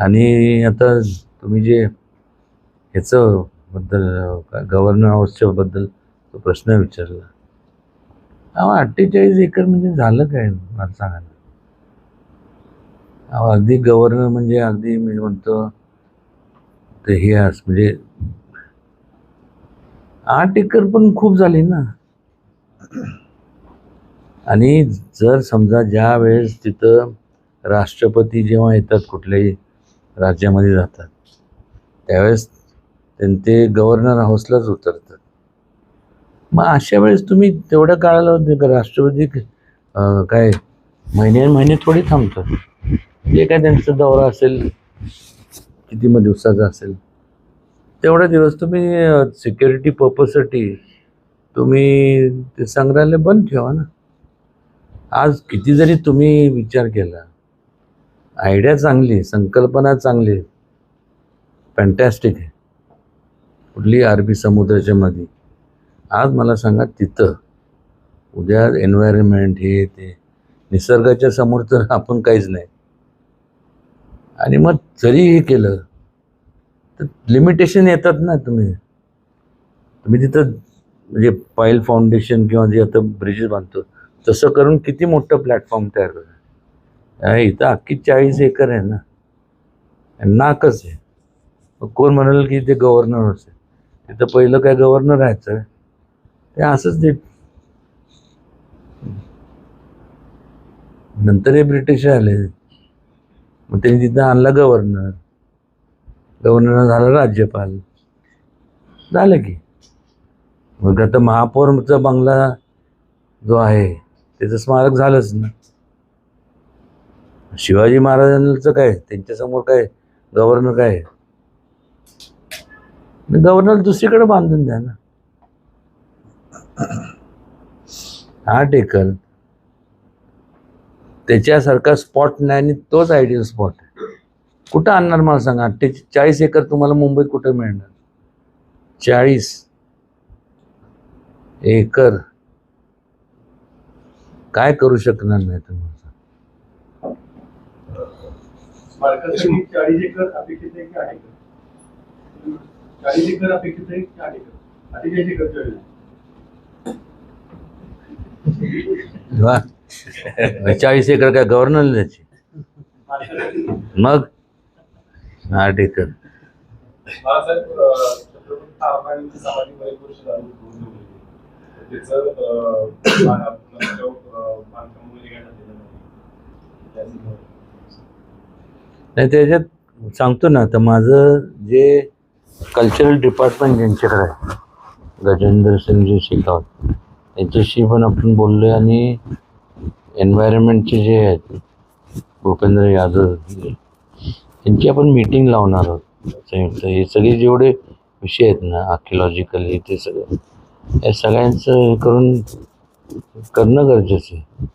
आणि आता तुम्ही जे ह्याचं बद्दल गव्हर्नर हाऊसच्या बद्दल तो प्रश्न विचारला. अहो अठ्ठेचाळीस एकर म्हणजे झालं काय? मला सांगा ना. अहो अगदी गव्हर्नर म्हणजे अगदी मी म्हणतो ते हे अस म्हणजे आठ एकर पण खूप झाली ना. आणि जर समजा ज्या वेळेस तिथं राष्ट्रपती जेव्हा येतात कुठल्याही राज्यामध्ये जातात. त्यावेळेस त्यांचे गव्हर्नर हाऊसलाच उतरतात. मग अशा वेळेस तुम्ही तेवढ्या काळाला राष्ट्रवादी राष्ट्रपती काय महिने महिने थोडी थांबतात. जे काय त्यांचा दौरा असेल किती मग दिवसाचा असेल तेवढा दिवस तुम्ही सिक्युरिटी पर्पजसाठी तुम्ही ते संग्रहालय बंद ठेवा ना. आज किती जरी तुम्ही विचार केला आयडिया चांगली आहे, संकल्पना चांगली. आहे फॅन्टॅस्टिक आहे. कुठली अरबी समुद्राच्या मध्ये आज मला सांगा तिथं. उद्या एन्व्हायरमेंट हे ते. निसर्गाच्या समोर तर आपण काहीच नाही. आणि मग जरी हे केलं तर लिमिटेशन येतात ना तुम्ही. तुम्ही तिथं म्हणजे पायल फाउंडेशन किंवा जे आता ब्रिजेस बांधतो तसं करून किती मोठं प्लॅटफॉर्म तयार करा इथं अख्खी चाळीस एकर आहे ना. नाकच आहे. मग कोण म्हणाल की ते गव्हर्नरच आहे तिथं पहिलं काय गव्हर्नर राहायचं? ते असंच ते. नंतर हे ब्रिटिश आले. मग त्यांनी तिथं आणला गव्हर्नर गव्हर्नर झाला राज्यपाल. झालं की. मग आता महापौरचा बंगला जो आहे त्याचं स्मारक झालंच ना. शिवाजी महाराजांचं काय? त्यांच्यासमोर काय? गव्हर्नर काय? गव्हर्नर दुसरीकडे बांधून द्या ना. आठ एकर. त्याच्यासारखा स्पॉट नाही आणि तोच आयडियल स्पॉट आहे. कुठं आणणार मला सांगा? चाळीस एकर तुम्हाला मुंबईत कुठं मिळणार? चाळीस एकर. काय करू शकणार नाही तुम्हाला चाळीस एकर अपेक्षित आहे की आठ एकर? चाळीस एकर अपेक्षित आहे की आठ एकर? अठ्ठेचाळीस एकर चाळीस वा. चाळीस एकर काय गव्हर्नर द्यायची? मग? आठ एकर. नाही. त्याच्यात सांगतो ना तर माझं जे कल्चरल डिपार्टमेंट ज्यांच्याकडे आहे गजेंद्र सिंगजी शेखावत त्यांच्याशी पण आपण बोललो आहे आणि एन्व्हायरमेंटचे जे आहेत भूपेंद्र यादव त्यांची आपण मीटिंग लावणार आहोत संयुक्त हे सगळे जेवढे विषय आहेत ना आर्किओलॉजिकल हे ते सगळं या सगळ्यांचं हे करून करणं गरजेचं आहे